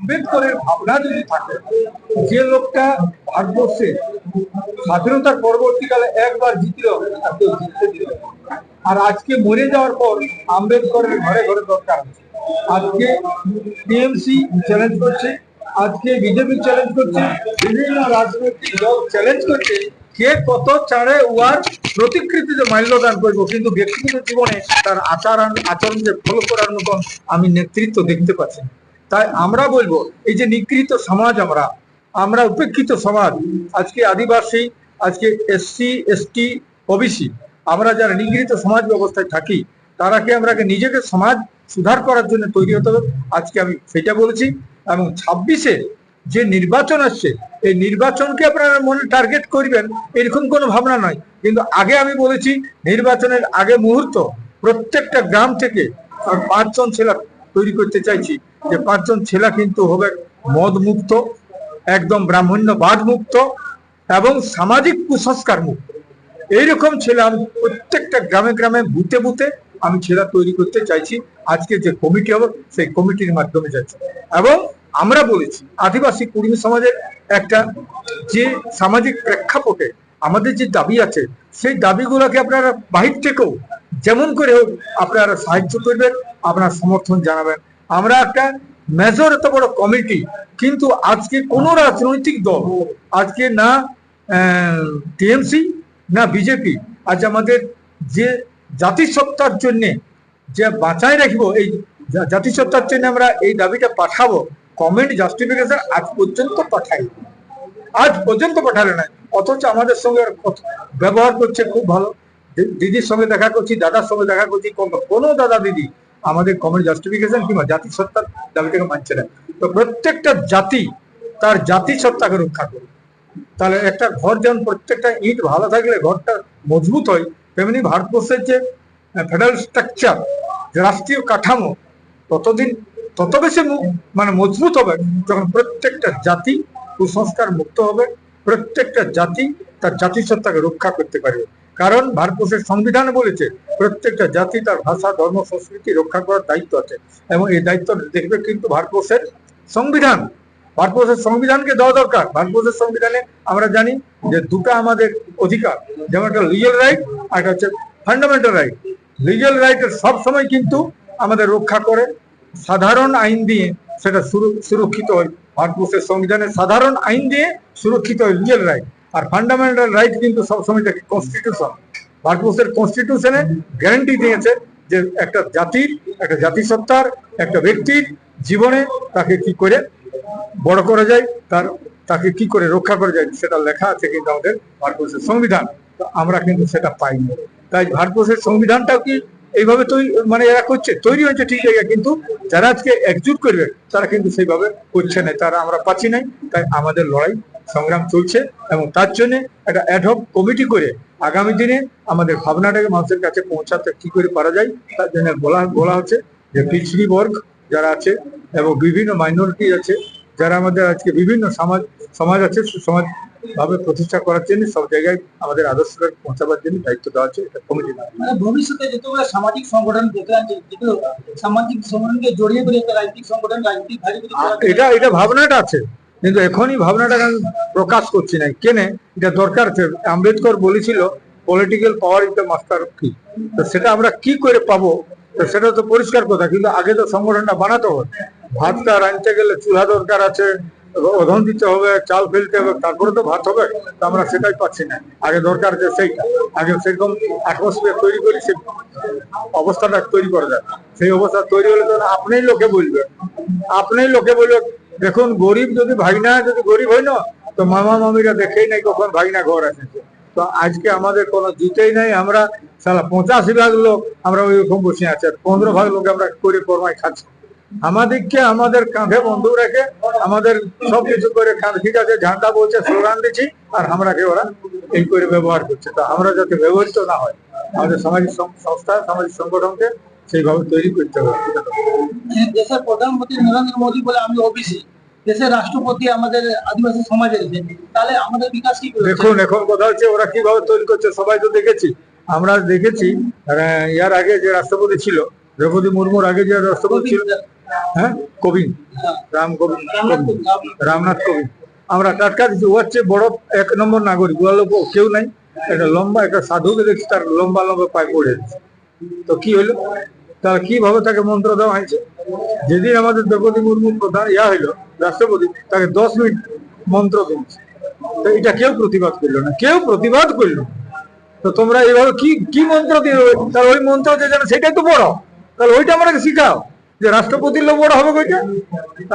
আম্বেদকরের ভাবনা যদি থাকে যে লোকটা ভারতবর্ষে স্বাধীনতার পরবর্তীকালে একবার জিতল কেউ জিততে দিল আর আজকে মরে যাওয়ার পর আম্বেদকরের ঘরে ঘরে দরকার আছে আজকে টিএমসি চ্যালেঞ্জ করছে, আজকে বিজেপি চ্যালেঞ্জ করছে, বিভিন্ন রাজনৈতিক দল চ্যালেঞ্জ করছে, কে কত চাড়ে উহার প্রতিকৃতিতে মাল্যদান করব, কিন্তু ব্যক্তিগত জীবনে তার আচার আচরণকে ফলো করার মতন আমি নেতৃত্ব দেখতে পাচ্ছি না। তাই আমরা বলব, এই যে নিগৃহীত সমাজ আমরা আমরা উপেক্ষিত সমাজ, আজকে আদিবাসী, আজকে এসসি, এসটি, ওবিসি, আমরা যারা নিগৃহীত সমাজ ব্যবস্থায় থাকি তারাকে আমরা নিজেকে সমাজ সুধার করার জন্য তৈরি হতে হবে? আজকে আমি সেটা বলেছি, এবং ছাব্বিশে যে নির্বাচন আসছে, এই নির্বাচনকে আপনারা মনে টার্গেট করবেন, এরকম কোনো ভাবনা নয়। কিন্তু আগে আমি বলেছি, নির্বাচনের আগে মুহূর্ত, প্রত্যেকটা গ্রাম থেকে পাঁচজন ছেলে তৈরি করতে চাইছি। যে পাঁচজন ছেলে কিন্তু হবে মদ মুক্ত একদম ব্রাহ্মণ্যবাদ মুক্ত এবং সামাজিক কুসংস্কার মুক্ত। এইরকম ছেলে আমি প্রত্যেকটা গ্রামে গ্রামে বুথে বুথে আমি ছেলে তৈরি করতে চাইছি। আজকে যে কমিটি হবে, সেই কমিটির মাধ্যমে যাচ্ছে। এবং আমরা বলেছি, আদিবাসী কুর্মী সমাজের একটা যে সামাজিক প্রেক্ষাপটে আমাদের যে দাবি আছে, সেই দাবিগুলোকে আপনারা বাহির থেকেও যেমন করে হোক আপনারা সাহায্য করবেন, আপনার সমর্থন জানাবেন। আমরা একটা মেজর এত বড় কমিটি কিন্তু আজকে কোনো রাজনৈতিক দল, আজকে না টিএমসি না বিজেপি আজ আমাদের যে জাতিসত্তার জন্য যে বাঁচায় রাখব, এই জাতিসত্তার জন্য আমরা এই দাবিটা পাঠাবো কমেন্ট জাস্টিফিকেশন আজ পর্যন্ত পাঠাই আজ পর্যন্ত পাঠালে না অথচ আমাদের সঙ্গে ব্যবহার করছে খুব ভালো। দিদির সঙ্গে দেখা করছি, দাদার সঙ্গে দেখা করছি, কোনো- দাদা দিদি আমাদের কমেন্ট জাস্টিফিকেশন কিংবা জাতিসত্তার দাবিটাকে মানছে না। তো প্রত্যেকটা জাতি তার জাতিসত্তাকে রক্ষা করবে তাহলে একটা ঘর যেমন প্রত্যেকটা ইট ভালো থাকলে ঘরটা মজবুত হয়, তেমনি ভারতবর্ষের যে ফেডারেল স্ট্রাকচার রাষ্ট্রীয় কাঠামো, ততদিন তত বেশি মানে মজবুত হবে যখন প্রত্যেকটা জাতি কুসংস্কার মুক্ত হবে, প্রত্যেকটা জাতি তার জাতিসত্তাকে রক্ষা করতে পারবে। কারণ ভারতবর্ষের সংবিধান বলেছে, প্রত্যেকটা জাতি তার ভাষা, ধর্ম, সংস্কৃতি রক্ষা করার দায়িত্ব আছে। এবং এই দায়িত্ব দেখবে কিন্তু ভারতবর্ষের সংবিধান। ভারতবর্ষের সংবিধানকে দেওয়া দরকার। ভারতবর্ষের সংবিধানে আমরা জানি যে দুটো আমাদের অধিকার, যেমন একটা লিগেল রাইট আর একটা হচ্ছে ফান্ডামেন্টাল রাইট লিগেল রাইটের সব সময় কিন্তু আমাদের রক্ষা করে। সাধারণ আইন দিয়ে সেটা সুরক্ষিত হয়। ভারতবর্ষের সংবিধানে সাধারণ আইন দিয়ে সুরক্ষিত হয় লিগেল রাইট আর ফান্ডামেন্টাল রাইট কিন্তু সবসময় কনস্টিটিউশন ভারতবর্ষের কনস্টিটিউশনে গ্যারান্টি দিয়েছে যে একটা জাতির একটা জাতিসত্তার, একটা ব্যক্তির জীবনে তাকে কি করে বড় করা যায়, তার, তাকে কি করে রক্ষা করা যায়, সেটা লেখা আছে কিন্তু আমাদের ভারতবর্ষের সংবিধান। আমরা কিন্তু সেটা পাইনি। তাই ভারতবর্ষের সংবিধানটাও কি এইভাবে তৈরি মানে এরা করছে, তৈরি হয়েছে ঠিক জায়গা কিন্তু যারা আজকে একজুট করবে, তারা কিন্তু সেইভাবে করছে না। তারা আমরা পাচ্ছি নাই, তাই আমাদের লড়াই সংগ্রাম চলছে এবং তার জন্য একটা অ্যাডহক কমিটি করে আগামী দিনে আমাদের ভাবনাটাকে মানুষের কাছে পৌঁছাতে কি করে পারা যায় তার জন্য বলা বলা হচ্ছে যে পিছড়ি বর্গ যারা আছে এবং বিভিন্ন মাইনরিটি আছে যারা আমাদের আজকে বিভিন্ন সমাজ সমাজ আছে সমাজ ভাবে প্রতিষ্ঠা করার জন্য সব জায়গায় আমাদের আদর্শটা পৌঁছাবার জন্য দায়িত্ব দেওয়া আছে এটা কমিটি মানে ভবিষ্যতে যতগুলো সামাজিক সংগঠন দেখে আছে সামাজিক সংগঠনকে জড়িয়ে করে রাজনৈতিক সংগঠন রাজনৈতিক এটা এটা ভাবনাটা আছে। কিন্তু এখনই ভাবনাটা আমি প্রকাশ করছি না। কেনে? এটা দরকার আম্বেদকর বলেছিল political power is the master কি তো সেটা আমরা কি করে পাবো? তো সেটা তো পরিষ্কার কথা, কিন্তু আগে তো সংগঠনটা বানাতে হবে। ভাতটা রাঁধতে গেলে চুলা দরকার আছে ওধন দিতে হবে, চাল ফেলতে হবে, তারপরে তো ভাত হবে। তো আমরা সেটাই পাচ্ছি না। আগে দরকার যে সেইটা। আগে সেরকম অ্যাটমসফিয়ার তৈরি করি, সে অবস্থাটা তৈরি করা যায় সেই অবস্থা তৈরি হলে তো আপনিই লোকে বলবে আপনিই লোকে বলবে দেখুন, গরিব যদি ভাগনা, যদি গরিব হয় না, তো মামা মামিরা দেখেই নাই কখন ভাগনা ঘর এসেছে। তো আজকে আমাদের কোনো জিতেই নাই, আমরা সালা পঁচাশি ভাগ লোক, আমরা ওইরকম বসে আছি, আর পনেরো ভাগ লোক আমরা করে কর্মায় খাচ্ছি। আমাদেরকে আমাদের কাঁধে বন্ধু রেখে, আমাদের সব কিছু করে ঠিক আছে ঝাঁটা বলছে, স্লোগান দিচ্ছি, আর আমরাকে ওরা এই করে ব্যবহার করছে। তো আমরা যাতে ব্যবহৃত না হয়, আমাদের সামাজিক সংস্থা, সামাজিক সংগঠনকে সেইভাবে তৈরি করতে হবে। দেশের প্রধানমন্ত্রী নরেন্দ্র মোদী বলে আমি ওবিসি দেশের রাষ্ট্রপতি আমাদের আদিবাসী সমাজের তাহলে আমাদের বিকাশ কি দেখুন এখন কথা হচ্ছে ওরা কীভাবে তৈরি করছে সবাই তো দেখেছি। আমরা দেখেছি ইয়ার আগে যে রাষ্ট্রপতি ছিল দ্রৌপদী মুর্মুর আগে যে রাষ্ট্রপতি ছিল হ্যাঁ? কোবিন্দ হ্যাঁ। রাম কোবিন্দ রামনাথ কোবিন্দ, আমরা টাটকা দিচ্ছি ওর চেয়ে বড় এক নম্বর নাগরিক ওর লোক কেউ নাই। একটা লম্বা একটা সাধুকে দেখছি তার লম্বা লম্বা পায়ে পড়ে তো কি হইল তার কীভাবে তাকে মন্ত্র দেওয়া হয়েছে? যেদিন আমাদের দ্রৌপদী মুর্মু প্রধান ইয়া হইল, রাষ্ট্রপতি, তাকে দশ মিনিট মন্ত্র দিয়েছে। তো এটা কেউ প্রতিবাদ করল না, কেউ প্রতিবাদ করল তো তোমরা এইভাবে কি কি মন্ত্র দিয়ে তাহলে ওই মন্ত্র যে জানে সেটাই তো বড় তাহলে ওইটা আমাকে শিখাও, যে রাষ্ট্রপতির লোক বড় হবে ওইটা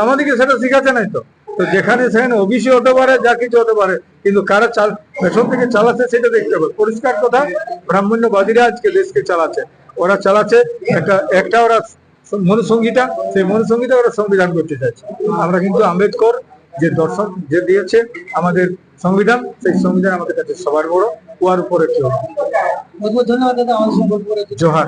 আমাদেরকে সেটা শিখাচ্ছে নাই তো। তো যেখানে সেখানে ওবিসি হতে পারে, যা কিছু হতে পারে, কিন্তু কারা চাল, পেছন থেকে চালাচ্ছে সেটা দেখতে হবে। পরিষ্কার কথা, ব্রাহ্মণ্যবাদীরা আজকে দেশকে চালাচ্ছে। ওরা চালাচ্ছে একটা একটা ওরা মনুসংগীতা সেই মনুসংগীতা ওরা সংবিধান করতে চাইছে। আমরা কিন্তু আম্বেদকর যে দর্শন যে দিয়েছে আমাদের সংবিধান সেই সংবিধান আমাদের কাছে সবার বড় ওয়ার উপরে কেউ ধন্যবাদ দাদা জোহার।